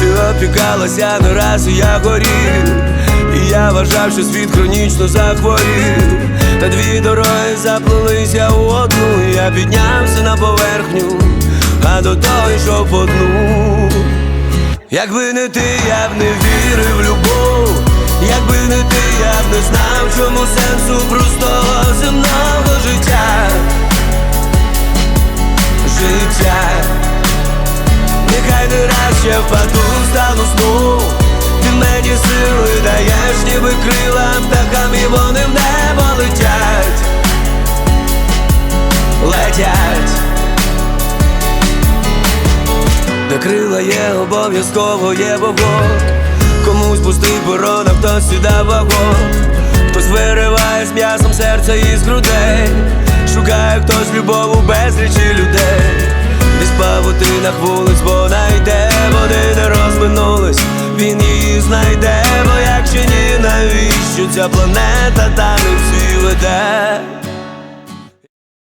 Ти опікалася не раз, я горів. І я вважав, що світ хронічно захворів. Та дві дороги заплелися у одну. Я піднявся на поверхню, а до того йшов по дну. Якби не ти, я б не вірив в любов, якби не ти, я б не знав, чому сенсу простого земного ще впаду, стану сну. Ти мені сили даєш, ніби крила птахам, і вони в небо летять. Летять. Де крила є, обов'язково є вогонь Комусь пустий перон, а хтось сюди вагон Хтось вириває з м'ясом серця із грудей Шукає хтось любов у безлічі людей Десь павутинах вулиць вона йде, вони не розминулись Він її знайде, бо якщо ні, навіщо ця планета та